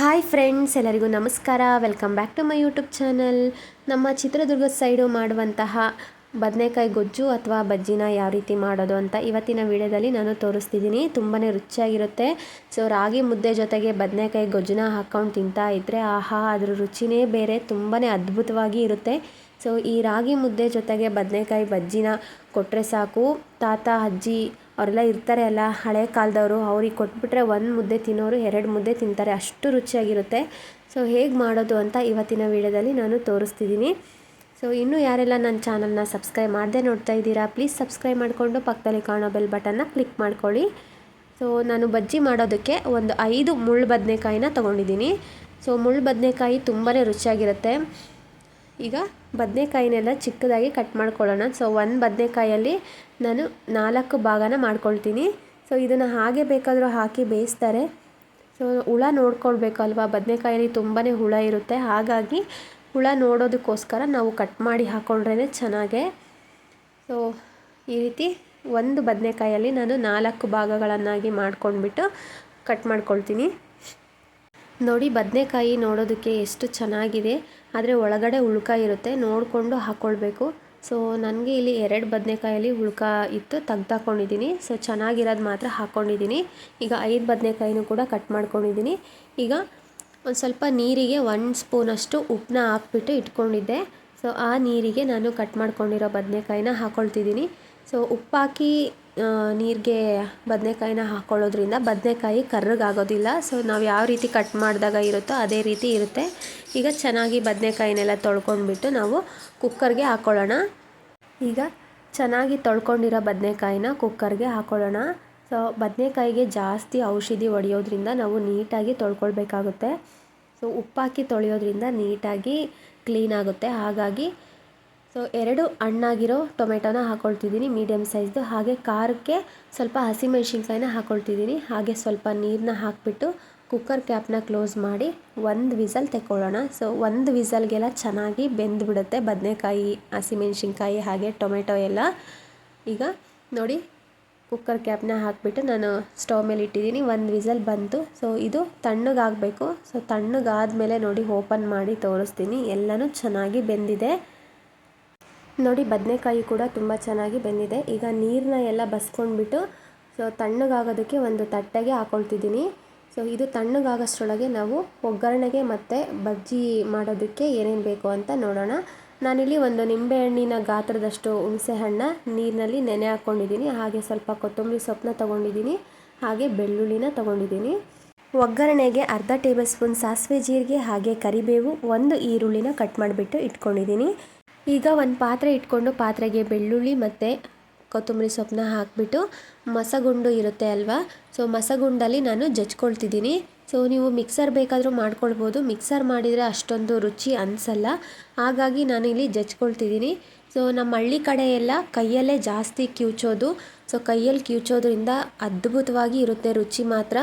Hi friends ಎಲ್ಲರಿಗೂ ನಮಸ್ಕಾರ. Welcome back to my YouTube channel ನಮ್ಮ ಚಿತ್ರದುರ್ಗದ ಸೈಡು ಮಾಡುವಂತಹ ಬದನೆಕಾಯಿ ಗೊಜ್ಜು ಅಥವಾ ಬಜ್ಜಿನ ಯಾವ ರೀತಿ ಮಾಡೋದು ಅಂತ ಇವತ್ತಿನ ವಿಡಿಯೋದಲ್ಲಿ ನಾನು ತೋರಿಸ್ತಿದ್ದೀನಿ. ತುಂಬಾ ರುಚಿಯಾಗಿರುತ್ತೆ. ಸೊ ರಾಗಿ ಮುದ್ದೆ ಜೊತೆಗೆ ಬದನೆಕಾಯಿ ಗೊಜ್ಜನ್ನ ಹಾಕ್ಕೊಂಡು ತಿಂತಾ ಇದ್ದರೆ ಆಹಾ, ಅದ್ರ ರುಚಿನೇ ಬೇರೆ ತುಂಬಾ ಅದ್ಭುತವಾಗಿ ಇರುತ್ತೆ. ಸೊ ಈ ರಾಗಿ ಮುದ್ದೆ ಜೊತೆಗೆ ಬದನೆಕಾಯಿ ಬಜ್ಜಿನ ಕೊಟ್ಟರೆ ಸಾಕು. ತಾತ, ಅಜ್ಜಿ ಅವರೆಲ್ಲ ಇರ್ತಾರೆ ಅಲ್ಲ, ಹಳೆ ಕಾಲದವರು, ಅವ್ರಿಗೆ ಕೊಟ್ಬಿಟ್ರೆ ಒಂದು ಮುದ್ದೆ ತಿನ್ನೋರು, ಎರಡು ಮುದ್ದೆ ತಿಂತಾರೆ. ಅಷ್ಟು ರುಚಿಯಾಗಿರುತ್ತೆ. ಸೊ ಹೇಗೆ ಮಾಡೋದು ಅಂತ ಇವತ್ತಿನ ವಿಡಿಯೋದಲ್ಲಿ ನಾನು ತೋರಿಸ್ತಿದ್ದೀನಿ. ಸೊ ಇನ್ನೂ ಯಾರೆಲ್ಲ ನನ್ನ ಚಾನಲ್ನ ಸಬ್ಸ್ಕ್ರೈಬ್ ಮಾಡದೆ ನೋಡ್ತಾ ಇದ್ದೀರಾ ಪ್ಲೀಸ್ ಸಬ್ಸ್ಕ್ರೈಬ್ ಮಾಡಿಕೊಂಡು ಪಕ್ಕದಲ್ಲಿ ಕಾಣೋ ಬೆಲ್ ಬಟನ್ನ ಕ್ಲಿಕ್ ಮಾಡ್ಕೊಳ್ಳಿ. ಸೊ ನಾನು ಬಜ್ಜಿ ಮಾಡೋದಕ್ಕೆ ಒಂದು ಐದು ಮುಳ್ಳು ಬದನೆಕಾಯಿನ ತೊಗೊಂಡಿದ್ದೀನಿ. ಸೊ ಮುಳ್ಳು ಬದನೆಕಾಯಿ ತುಂಬಾ ರುಚಿಯಾಗಿರುತ್ತೆ. ಈಗ ಬದನೆಕಾಯಿನೆಲ್ಲ ಚಿಕ್ಕದಾಗಿ ಕಟ್ ಮಾಡ್ಕೊಳ್ಳೋಣ. ಸೊ ಒಂದು ಬದನೆಕಾಯಲ್ಲಿ ನಾನು ನಾಲ್ಕು ಭಾಗನ ಮಾಡ್ಕೊಳ್ತೀನಿ. ಸೊ ಇದನ್ನು ಹಾಗೆ ಬೇಕಾದರೂ ಹಾಕಿ ಬೇಯಿಸ್ತಾರೆ. ಸೊ ಹುಳ ನೋಡ್ಕೊಳ್ಬೇಕಲ್ವಾ ಬದನೆಕಾಯಲ್ಲಿ ತುಂಬಾ ಹುಳ ಇರುತ್ತೆ. ಹಾಗಾಗಿ ಹುಳ ನೋಡೋದಕ್ಕೋಸ್ಕರ ನಾವು ಕಟ್ ಮಾಡಿ ಹಾಕ್ಕೊಂಡ್ರೇ ಚೆನ್ನಾಗೆ. ಸೊ ಈ ರೀತಿ ಒಂದು ಬದನೆಕಾಯಲ್ಲಿ ನಾನು ನಾಲ್ಕು ಭಾಗಗಳನ್ನಾಗಿ ಮಾಡ್ಕೊಂಡ್ಬಿಟ್ಟು ಕಟ್ ಮಾಡ್ಕೊಳ್ತೀನಿ. ನೋಡಿ, ಬದನೆಕಾಯಿ ನೋಡೋದಕ್ಕೆ ಎಷ್ಟು ಚೆನ್ನಾಗಿದೆ. ಆದರೆ ಒಳಗಡೆ ಉಳ್ಕ ಇರುತ್ತೆ. ನೋಡಿಕೊಂಡು ಹಾಕ್ಕೊಳ್ಬೇಕು ಸೊ ನನಗೆ ಇಲ್ಲಿ ಎರಡು ಬದನೆಕಾಯಲ್ಲಿ ಉಳ್ಕ ಇತ್ತು ತೆಗ್ದಾಕೊಂಡಿದ್ದೀನಿ ಸೊ ಚೆನ್ನಾಗಿರೋದು ಮಾತ್ರ ಹಾಕ್ಕೊಂಡಿದ್ದೀನಿ ಈಗ ಐದು ಬದನೆಕಾಯಿನೂ ಕೂಡ ಕಟ್ ಮಾಡ್ಕೊಂಡಿದ್ದೀನಿ ಈಗ ಒಂದು ಸ್ವಲ್ಪ ನೀರಿಗೆ ಒಂದು ಸ್ಪೂನಷ್ಟು ಉಪ್ಪನ್ನ ಹಾಕ್ಬಿಟ್ಟು ಇಟ್ಕೊಂಡಿದ್ದೆ. ಸೊ ಆ ನೀರಿಗೆ ನಾನು ಕಟ್ ಮಾಡ್ಕೊಂಡಿರೋ ಬದನೆಕಾಯಿನ ಹಾಕ್ಕೊಳ್ತಿದ್ದೀನಿ ಸೊ ಉಪ್ಪಾಕಿ ನೀರಿಗೆ ಬದನೆಕಾಯಿನ ಹಾಕ್ಕೊಳ್ಳೋದ್ರಿಂದ ಬದನೆಕಾಯಿ ಕರ್ರಗಾಗೋದಿಲ್ಲ. ಸೊ ನಾವು ಯಾವ ರೀತಿ ಕಟ್ ಮಾಡಿದಾಗ ಇರುತ್ತೋ ಅದೇ ರೀತಿ ಇರುತ್ತೆ. ಈಗ ಚೆನ್ನಾಗಿ ಬದನೆಕಾಯಿನೆಲ್ಲ ತೊಳ್ಕೊಂಡ್ಬಿಟ್ಟು ನಾವು ಕುಕ್ಕರ್ಗೆ ಹಾಕ್ಕೊಳ್ಳೋಣ ಈಗ ಚೆನ್ನಾಗಿ ತೊಳ್ಕೊಂಡಿರೋ ಬದನೆಕಾಯಿನ ಕುಕ್ಕರ್ಗೆ ಹಾಕ್ಕೊಳ್ಳೋಣ ಸೊ ಬದನೆಕಾಯಿಗೆ ಜಾಸ್ತಿ ಔಷಧಿ ಹೊಡೆಯೋದ್ರಿಂದ ನಾವು ನೀಟಾಗಿ ತೊಳ್ಕೊಳ್ಬೇಕಾಗುತ್ತೆ. ಸೊ ಉಪ್ಪಾಕಿ ತೊಳೆಯೋದ್ರಿಂದ ನೀಟಾಗಿ ಕ್ಲೀನ್ ಆಗುತ್ತೆ. ಹಾಗಾಗಿ ಸೊ ಎರಡು ಹಣ್ಣಾಗಿರೋ ಟೊಮೆಟೊನ ಹಾಕ್ಕೊಳ್ತಿದ್ದೀನಿ ಮೀಡಿಯಮ್ ಸೈಜ್ದು ಹಾಗೆ ಖಾರಕ್ಕೆ ಸ್ವಲ್ಪ ಹಸಿಮೆಣ್ಸಿನ್ಕಾಯಿನ ಹಾಕ್ಕೊಳ್ತಿದ್ದೀನಿ ಹಾಗೆ ಸ್ವಲ್ಪ ನೀರನ್ನ ಹಾಕಿಬಿಟ್ಟು ಕುಕ್ಕರ್ ಕ್ಯಾಪ್ನ ಕ್ಲೋಸ್ ಮಾಡಿ ಒಂದು ವಿಸಲ್ ತೆಕ್ಕೊಳ್ಳೋಣ. ಸೊ ಒಂದು ವಿಸಲ್ಗೆಲ್ಲ ಚೆನ್ನಾಗಿ ಬೆಂದ್ಬಿಡುತ್ತೆ ಬದನೆಕಾಯಿ ಹಸಿಮೆಣ್ಸಿನ್ಕಾಯಿ ಹಾಗೆ ಟೊಮೆಟೊ ಎಲ್ಲ. ಈಗ ನೋಡಿ ಕುಕ್ಕರ್ ಕ್ಯಾಪ್ನ ಹಾಕಿಬಿಟ್ಟು ನಾನು ಸ್ಟವ್ ಮೇಲೆ ಇಟ್ಟಿದ್ದೀನಿ. ಒಂದು ವಿಸಲ್ ಬಂತು. ಸೊ ಇದು ತಣ್ಣಗಾಗಬೇಕು. ಸೊ ತಣ್ಣಗಾದಮೇಲೆ ನೋಡಿ ಓಪನ್ ಮಾಡಿ ತೋರಿಸ್ತೀನಿ. ಎಲ್ಲನೂ ಚೆನ್ನಾಗಿ ಬೆಂದಿದೆ. ನೋಡಿ, ಬದನೆಕಾಯಿ ಕೂಡ ತುಂಬ ಚೆನ್ನಾಗಿ ಬೆಂದಿದೆ. ಈಗ ನೀರನ್ನ ಎಲ್ಲ ಬಸ್ಕೊಂಡ್ಬಿಟ್ಟು, ಸೊ ತಣ್ಣಗಾಗೋದಕ್ಕೆ ಒಂದು ತಟ್ಟೆಗೆ ಹಾಕೊಳ್ತಿದ್ದೀನಿ. ಸೊ ಇದು ತಣ್ಣಗಾಗೋಷ್ಟರೊಳಗೆ ನಾವು ಒಗ್ಗರಣೆಗೆ ಮತ್ತು ಬಜ್ಜಿ ಮಾಡೋದಕ್ಕೆ ಏನೇನು ಬೇಕು ಅಂತ ನೋಡೋಣ. ನಾನಿಲ್ಲಿ ಒಂದು ನಿಂಬೆಹಣ್ಣಿನ ಗಾತ್ರದಷ್ಟು ಹುಣಸೆ ಹಣ್ಣ ನೀರಿನಲ್ಲಿ ನೆನೆ ಹಾಕ್ಕೊಂಡಿದ್ದೀನಿ ಹಾಗೆ ಸ್ವಲ್ಪ ಕೊತ್ತಂಬರಿ ಸೊಪ್ಪನ್ನ ತೊಗೊಂಡಿದ್ದೀನಿ. ಹಾಗೆ ಬೆಳ್ಳುಳ್ಳಿನ ತೊಗೊಂಡಿದ್ದೀನಿ. ಒಗ್ಗರಣೆಗೆ ಅರ್ಧ ಟೇಬಲ್ ಸ್ಪೂನ್ ಸಾಸಿವೆ ಜೀರಿಗೆ, ಹಾಗೆ ಕರಿಬೇವು, ಒಂದು ಈರುಳ್ಳಿನ ಕಟ್ ಮಾಡಿಬಿಟ್ಟು ಇಟ್ಕೊಂಡಿದ್ದೀನಿ. ಈಗ ಒಂದು ಪಾತ್ರೆ ಇಟ್ಕೊಂಡು ಪಾತ್ರೆಗೆ ಬೆಳ್ಳುಳ್ಳಿ ಮತ್ತು ಕೊತ್ತಂಬರಿ ಸೊಪ್ಪನ್ನ ಹಾಕಿಬಿಟ್ಟು ಮಸಗುಂಡು ಇರುತ್ತೆ ಅಲ್ವಾ? ಸೊ ಮಸಗುಂಡಲ್ಲಿ ನಾನು ಜಜ್ಕೊಳ್ತಿದ್ದೀನಿ. ಸೊ ನೀವು ಮಿಕ್ಸರ್ ಬೇಕಾದರೂ ಮಾಡ್ಕೊಳ್ಬೋದು. ಮಿಕ್ಸರ್ ಮಾಡಿದರೆ ಅಷ್ಟೊಂದು ರುಚಿ ಅನಿಸಲ್ಲ. ಹಾಗಾಗಿ ನಾನು ಇಲ್ಲಿ ಜಜ್ಕೊಳ್ತಿದ್ದೀನಿ. ಸೊ ನಮ್ಮ ಹಳ್ಳಿ ಕಡೆ ಎಲ್ಲ ಕೈಯಲ್ಲೇ ಜಾಸ್ತಿ ಕಿವುಚೋದು ಸೊ ಕೈಯಲ್ಲಿ ಕಿವುಚೋದ್ರಿಂದ ಅದ್ಭುತವಾಗಿ ಇರುತ್ತೆ ರುಚಿ ಮಾತ್ರ.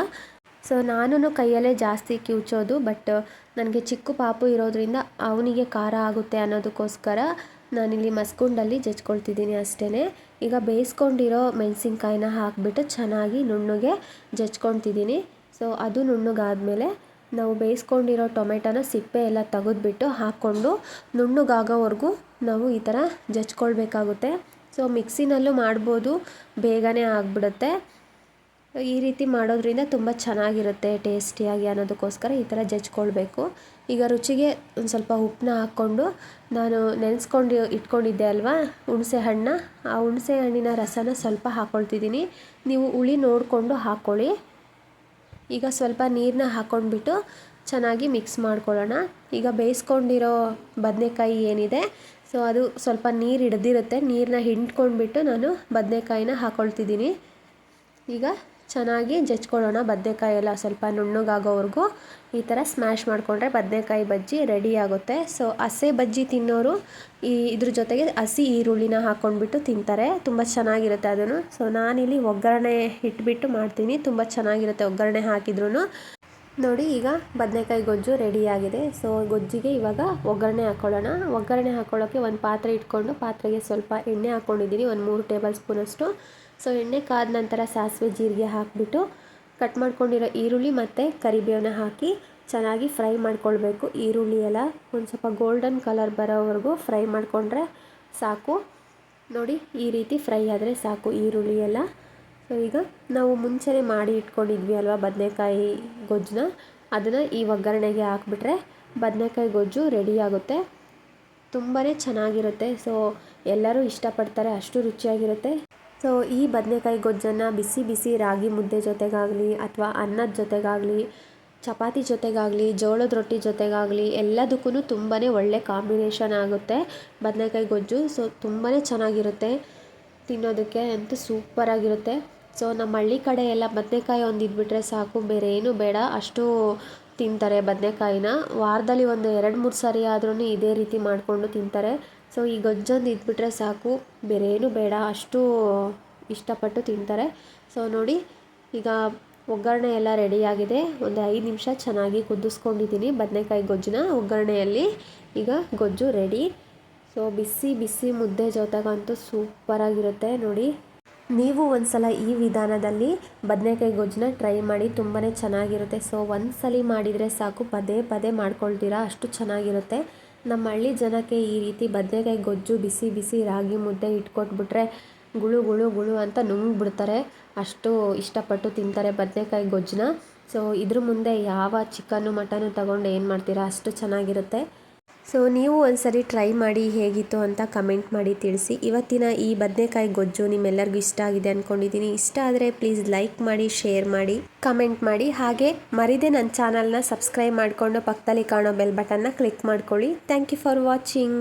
ಸೊ ನಾನು ಕೈಯಲ್ಲೇ ಜಾಸ್ತಿ ಕಿವುಚೋದು ಬಟ್ ನನಗೆ ಚಿಕ್ಕ ಪಾಪು ಇರೋದ್ರಿಂದ ಅವನಿಗೆ ಖಾರ ಆಗುತ್ತೆ ಅನ್ನೋದಕ್ಕೋಸ್ಕರ ನಾನಿಲ್ಲಿ ಮಸ್ಗುಂಡಲ್ಲಿ ಜಜ್ಕೊಳ್ತಿದ್ದೀನಿ ಅಷ್ಟೇ ಈಗ ಬೇಯಿಸ್ಕೊಂಡಿರೋ ಮೆಣಸಿನ್ಕಾಯಿನ ಹಾಕಿಬಿಟ್ಟು ಚೆನ್ನಾಗಿ ನುಣ್ಣಗೆ ಜಜ್ಕೊಳ್ತಿದ್ದೀನಿ. ಸೊ ಅದು ನುಣ್ಣಗಾದಮೇಲೆ ನಾವು ಬೇಯಿಸ್ಕೊಂಡಿರೋ ಟೊಮೆಟೊನ ಸಿಪ್ಪೆ ಎಲ್ಲ ತೆಗೆದ್ಬಿಟ್ಟು ಹಾಕ್ಕೊಂಡು ನುಣ್ಣಗಾಗೋವರೆಗೂ ನಾವು ಈ ಥರ ಜಜ್ಕೊಳ್ಬೇಕಾಗುತ್ತೆ. ಸೊ ಮಿಕ್ಸಿನಲ್ಲೂ ಮಾಡ್ಬೋದು, ಬೇಗನೆ ಆಗಿಬಿಡುತ್ತೆ. ಈ ರೀತಿ ಮಾಡೋದ್ರಿಂದ ತುಂಬ ಚೆನ್ನಾಗಿರುತ್ತೆ, ಟೇಸ್ಟಿಯಾಗಿ ಅನ್ನೋದಕ್ಕೋಸ್ಕರ ಈ ಥರ ಜಜ್ಕೊಳ್ಬೇಕು. ಈಗ ರುಚಿಗೆ ಒಂದು ಸ್ವಲ್ಪ ಉಪ್ಪನ್ನ ಹಾಕ್ಕೊಂಡು ನಾನು ನೆನೆಸ್ಕೊಂಡು ಇಟ್ಕೊಂಡಿದ್ದೆ ಅಲ್ವಾ, ಹುಣಸೆ ಹಣ್ಣು. ಆ ಹುಣಸೆ ಹಣ್ಣಿನ ರಸನ ಸ್ವಲ್ಪ ಹಾಕ್ಕೊಳ್ತಿದ್ದೀನಿ ನೀವು ಹುಳಿ ನೋಡಿಕೊಂಡು ಹಾಕ್ಕೊಳ್ಳಿ ಈಗ ಸ್ವಲ್ಪ ನೀರನ್ನ ಹಾಕ್ಕೊಂಡ್ಬಿಟ್ಟು ಚೆನ್ನಾಗಿ ಮಿಕ್ಸ್ ಮಾಡ್ಕೊಳ್ಳೋಣ. ಈಗ ಬೇಯಿಸ್ಕೊಂಡಿರೋ ಬದನೆಕಾಯಿ ಏನಿದೆ, ಸೊ ಅದು ಸ್ವಲ್ಪ ನೀರು ಹಿಡ್ದಿರುತ್ತೆ ನೀರನ್ನ ಹಿಂಡ್ಕೊಂಡ್ಬಿಟ್ಟು ನಾನು ಬದನೆಕಾಯಿನ ಹಾಕ್ಕೊಳ್ತಿದ್ದೀನಿ ಈಗ ಚೆನ್ನಾಗಿ ಜಜ್ಕೊಳ್ಳೋಣ. ಬದನೆಕಾಯಿ ಎಲ್ಲ ಸ್ವಲ್ಪ ನುಣ್ಣಗಾಗೋವರೆಗೂ ಈ ಥರ ಸ್ಮ್ಯಾಶ್ ಮಾಡಿಕೊಂಡ್ರೆ ಬದನೆಕಾಯಿ ಬಜ್ಜಿ ರೆಡಿ ಆಗುತ್ತೆ. ಸೊ ಹಸೆ ಬಜ್ಜಿ ತಿನ್ನೋರು ಈ ಇದ್ರ ಜೊತೆಗೆ ಹಸಿ ಈರುಳ್ಳಿನ ಹಾಕ್ಕೊಂಡ್ಬಿಟ್ಟು ತಿಂತಾರೆ. ತುಂಬ ಚೆನ್ನಾಗಿರುತ್ತೆ ಅದನ್ನು. ಸೊ ನಾನಿಲ್ಲಿ ಒಗ್ಗರಣೆ ಇಟ್ಬಿಟ್ಟು ಮಾಡ್ತೀನಿ. ತುಂಬ ಚೆನ್ನಾಗಿರುತ್ತೆ ಒಗ್ಗರಣೆ ಹಾಕಿದ್ರೂ ನೋಡಿ, ಈಗ ಬದನೆಕಾಯಿ ಗೊಜ್ಜು ರೆಡಿಯಾಗಿದೆ ಸೊ ಗೊಜ್ಜಿಗೆ ಇವಾಗ ಒಗ್ಗರಣೆ ಹಾಕ್ಕೊಳ್ಳೋಣ ಒಗ್ಗರಣೆ ಹಾಕ್ಕೊಳ್ಳೋಕ್ಕೆ ಒಂದು ಪಾತ್ರೆ ಇಟ್ಕೊಂಡು ಪಾತ್ರೆಗೆ ಸ್ವಲ್ಪ ಎಣ್ಣೆ ಹಾಕ್ಕೊಂಡಿದ್ದೀನಿ ಒಂದು ಮೂರು ಟೇಬಲ್ ಸ್ಪೂನಷ್ಟು ಸೊ ಎಣ್ಣೆ ಕಾದ ನಂತರ ಸಾಸಿವೆ ಜೀರಿಗೆ ಹಾಕಿಬಿಟ್ಟು ಕಟ್ ಮಾಡ್ಕೊಂಡಿರೋ ಈರುಳ್ಳಿ ಮತ್ತು ಕರಿಬೇವನ್ನ ಹಾಕಿ ಚೆನ್ನಾಗಿ ಫ್ರೈ ಮಾಡ್ಕೊಳ್ಬೇಕು. ಈರುಳ್ಳಿ ಎಲ್ಲ ಒಂದು ಸ್ವಲ್ಪ ಗೋಲ್ಡನ್ ಕಲರ್ ಬರೋವರೆಗೂ ಫ್ರೈ ಮಾಡಿಕೊಂಡ್ರೆ ಸಾಕು. ನೋಡಿ, ಈ ರೀತಿ ಫ್ರೈ ಆದರೆ ಸಾಕು ಈರುಳ್ಳಿ ಎಲ್ಲ. ಸೊ ಈಗ ನಾವು ಮುಂಚೆನೇ ಮಾಡಿ ಇಟ್ಕೊಂಡಿದ್ವಿ ಅಲ್ವಾ ಬದನೆಕಾಯಿ ಗೊಜ್ಜನ್ನ? ಅದನ್ನು ಈ ಒಗ್ಗರಣೆಗೆ ಹಾಕ್ಬಿಟ್ರೆ ಬದನೆಕಾಯಿ ಗೊಜ್ಜು ರೆಡಿ ಆಗುತ್ತೆ. ತುಂಬಾ ಚೆನ್ನಾಗಿರುತ್ತೆ. ಸೊ ಎಲ್ಲರೂ ಇಷ್ಟಪಡ್ತಾರೆ, ಅಷ್ಟು ರುಚಿಯಾಗಿರುತ್ತೆ. ಸೊ ಈ ಬದನೆಕಾಯಿ ಗೊಜ್ಜನ್ನು ಬಿಸಿ ಬಿಸಿ ರಾಗಿ ಮುದ್ದೆ ಜೊತೆಗಾಗಲಿ ಅಥವಾ ಅನ್ನದ ಜೊತೆಗಾಗಲಿ, ಚಪಾತಿ ಜೊತೆಗಾಗಲಿ, ಜೋಳದ ರೊಟ್ಟಿ ಜೊತೆಗಾಗಲಿ ಎಲ್ಲದಕ್ಕೂ ತುಂಬಾ ಒಳ್ಳೆ ಕಾಂಬಿನೇಷನ್ ಆಗುತ್ತೆ ಬದನೆಕಾಯಿ ಗೊಜ್ಜು. ಸೊ ತುಂಬಾ ಚೆನ್ನಾಗಿರುತ್ತೆ, ತಿನ್ನೋದಕ್ಕೆ ಅಂತೂ ಸೂಪರಾಗಿರುತ್ತೆ ಸೊ ನಮ್ಮ ಹಳ್ಳಿ ಕಡೆ ಎಲ್ಲ ಬದನೆಕಾಯಿ ಒಂದು ಇದ್ಬಿಟ್ರೆ ಸಾಕು, ಬೇರೆ ಏನೂ ಬೇಡ. ಅಷ್ಟು ತಿಂತಾರೆ ಬದನೆಕಾಯಿನ. ವಾರದಲ್ಲಿ ಒಂದು ಎರಡು ಮೂರು ಸಾರಿ ಆದ್ರೂ ಇದೇ ರೀತಿ ಮಾಡಿಕೊಂಡು ತಿಂತಾರೆ. ಸೊ ಈ ಗೊಜ್ಜೊಂದು ಇದ್ಬಿಟ್ರೆ ಸಾಕು. ಬೇರೆ ಏನು ಬೇಡ, ಅಷ್ಟು ಇಷ್ಟಪಟ್ಟು ತಿಂತಾರೆ. ಸೊ ನೋಡಿ, ಈಗ ಒಗ್ಗರಣೆ ಎಲ್ಲ ರೆಡಿಯಾಗಿದೆ. ಒಂದು ಐದು ನಿಮಿಷ ಚೆನ್ನಾಗಿ ಕುದಿಸ್ಕೊಂಡಿದ್ದೀನಿ ಬದನೆಕಾಯಿ ಗೊಜ್ಜನ್ನ ಒಗ್ಗರಣೆಯಲ್ಲಿ. ಈಗ ಗೊಜ್ಜು ರೆಡಿ. ಸೊ ಬಿಸಿ ಬಿಸಿ ಮುದ್ದೆ ಜೊತೆಗಂತೂ ಸೂಪರಾಗಿರುತ್ತೆ ನೋಡಿ. ನೀವು ಒಂದ್ಸಲ ಈ ವಿಧಾನದಲ್ಲಿ ಬದನೆಕಾಯಿ ಗೊಜ್ಜನ್ನ ಟ್ರೈ ಮಾಡಿ ತುಂಬಾ ಚೆನ್ನಾಗಿರುತ್ತೆ. ಸೊ ಒಂದು ಸಲ ಮಾಡಿದರೆ ಸಾಕು, ಪದೇ ಪದೇ ಮಾಡ್ಕೊಳ್ತೀರಾ, ಅಷ್ಟು ಚೆನ್ನಾಗಿರುತ್ತೆ. ನಮ್ಮ ಹಳ್ಳಿ ಜನಕ್ಕೆ ಈ ರೀತಿ ಬದನೆಕಾಯಿ, ಗೊಜ್ಜು, ಬಿಸಿ ಬಿಸಿ ರಾಗಿ ಮುದ್ದೆ ಇಟ್ಕೊಟ್ಬಿಟ್ರೆ ಗುಳು ಗುಳು ಗುಳು ಅಂತ ನುಂಗ್ಬಿಡ್ತಾರೆ. ಅಷ್ಟು ಇಷ್ಟಪಟ್ಟು ತಿಂತಾರೆ ಬದನೆಕಾಯಿ, ಗೊಜ್ಜನ್ನ. ಸೊ ಇದ್ರ ಮುಂದೆ ಯಾವ ಚಿಕನ್ನು, ಮಟನ್ನು ತಗೊಂಡು ಏನು ಮಾಡ್ತೀರಾ? ಅಷ್ಟು ಚೆನ್ನಾಗಿರುತ್ತೆ. ಸೊ ನೀವು ಒಂದ್ಸರಿ ಟ್ರೈ ಮಾಡಿ ಹೇಗಿತ್ತು ಅಂತ ಕಮೆಂಟ್ ಮಾಡಿ ತಿಳಿಸಿ. ಇವತ್ತಿನ ಈ ಬದನೆಕಾಯಿ ಗೊಜ್ಜು ನಿಮ್ಮೆಲ್ಲರಿಗೂ ಇಷ್ಟ ಆಗಿದೆ ಅಂದ್ಕೊಂಡಿದ್ದೀನಿ ಇಷ್ಟ ಆದರೆ ಪ್ಲೀಸ್ ಲೈಕ್ ಮಾಡಿ ಶೇರ್ ಮಾಡಿ ಕಮೆಂಟ್ ಮಾಡಿ. ಹಾಗೆ ಮರಿದೆ ನನ್ನ ಚಾನಲ್ನ ಸಬ್ಸ್ಕ್ರೈಬ್ ಮಾಡಿಕೊಂಡು ಪಕ್ಕದಲ್ಲಿ ಕಾಣೋ ಬೆಲ್ ಬಟನ್ನ ಕ್ಲಿಕ್ ಮಾಡ್ಕೊಳ್ಳಿ. Thank you for watching